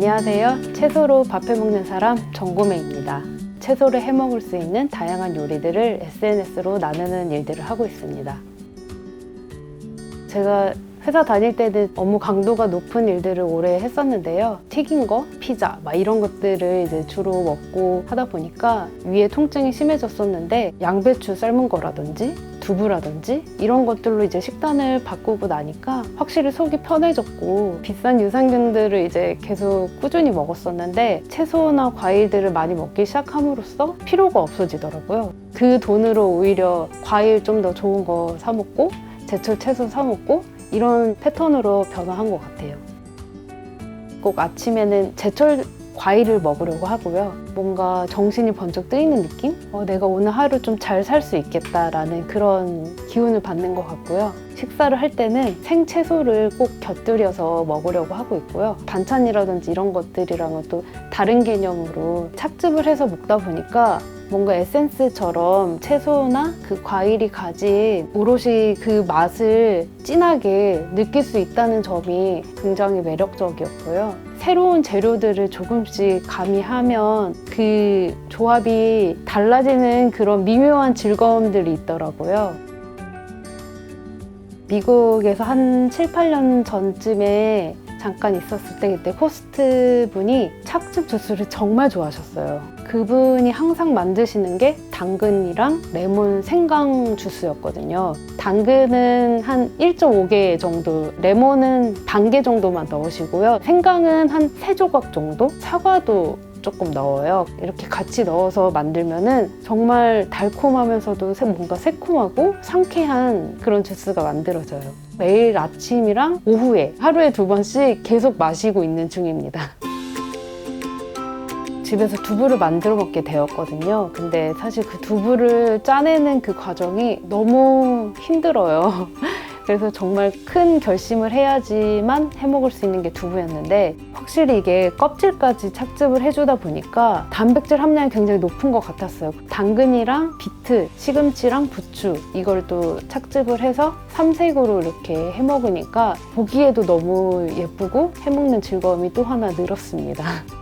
안녕하세요. 채소로 밥해 먹는 사람 정고매입니다. 채소를 해 먹을 수 있는 다양한 요리들을 SNS로 나누는 일들을 하고 있습니다. 제가 회사 다닐 때는 업무 강도가 높은 일들을 오래 했었는데요. 튀긴 거, 피자, 막 이런 것들을 이제 주로 먹고 하다 보니까 위에 통증이 심해졌었는데 양배추 삶은 거라든지 두부라든지 이런 것들로 이제 식단을 바꾸고 나니까 확실히 속이 편해졌고 비싼 유산균들을 이제 계속 꾸준히 먹었었는데 채소나 과일들을 많이 먹기 시작함으로써 피로가 없어지더라고요. 그 돈으로 오히려 과일 좀 더 좋은 거 사 먹고 제철 채소 사 먹고 이런 패턴으로 변화한 것 같아요. 꼭 아침에는 제철 과일을 먹으려고 하고요. 뭔가 정신이 번쩍 뜨이는 느낌? 어, 내가 오늘 하루 좀 잘 살 수 있겠다라는 그런 기운을 받는 것 같고요. 식사를 할 때는 생채소를 꼭 곁들여서 먹으려고 하고 있고요. 반찬이라든지 이런 것들이랑은 또 다른 개념으로 착즙을 해서 먹다 보니까 뭔가 에센스처럼 채소나 그 과일이 가진 오롯이 그 맛을 진하게 느낄 수 있다는 점이 굉장히 매력적이었고요. 새로운 재료들을 조금씩 가미하면 그 조합이 달라지는 그런 미묘한 즐거움들이 있더라고요. 미국에서 한 7, 8년 전쯤에 잠깐 있었을 때 그때 호스트 분이 착즙 주스를 정말 좋아하셨어요. 그분이 항상 만드시는 게 당근이랑 레몬 생강 주스였거든요. 당근은 한 1.5개 정도, 레몬은 반 개 정도만 넣으시고요. 생강은 한세 조각 정도, 사과도 조금 넣어요. 이렇게 같이 넣어서 만들면은 정말 달콤하면서도 새- 뭔가 새콤하고 상쾌한 그런 주스가 만들어져요. 매일 아침이랑 오후에 하루에 두 번씩 계속 마시고 있는 중입니다. 집에서 두부를 만들어 먹게 되었거든요. 근데 사실 그 두부를 짜내는 그 과정이 너무 힘들어요. 그래서 정말 큰 결심을 해야지만 해 먹을 수 있는 게 두부였는데 확실히 이게 껍질까지 착즙을 해주다 보니까 단백질 함량이 굉장히 높은 것 같았어요. 당근이랑 비트, 시금치랑 부추 이걸 또 착즙을 해서 삼색으로 이렇게 해 먹으니까 보기에도 너무 예쁘고 해 먹는 즐거움이 또 하나 늘었습니다.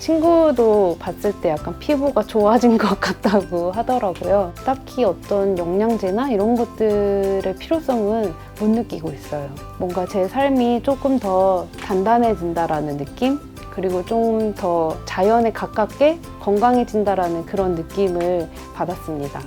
친구도 봤을 때 약간 피부가 좋아진 것 같다고 하더라고요. 딱히 어떤 영양제나 이런 것들의 필요성은 못 느끼고 있어요. 뭔가 제 삶이 조금 더 단단해진다라는 느낌? 그리고 좀 더 자연에 가깝게 건강해진다라는 그런 느낌을 받았습니다.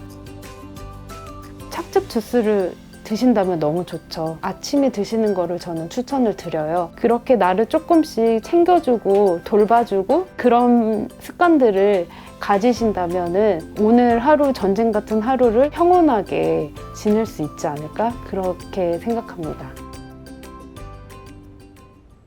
착즙 주스를 드신다면 너무 좋죠. 아침에 드시는 거를 저는 추천을 드려요. 그렇게 나를 조금씩 챙겨주고 돌봐주고 그런 습관들을 가지신다면은 오늘 하루 전쟁 같은 하루를 평온하게 지낼 수 있지 않을까? 그렇게 생각합니다.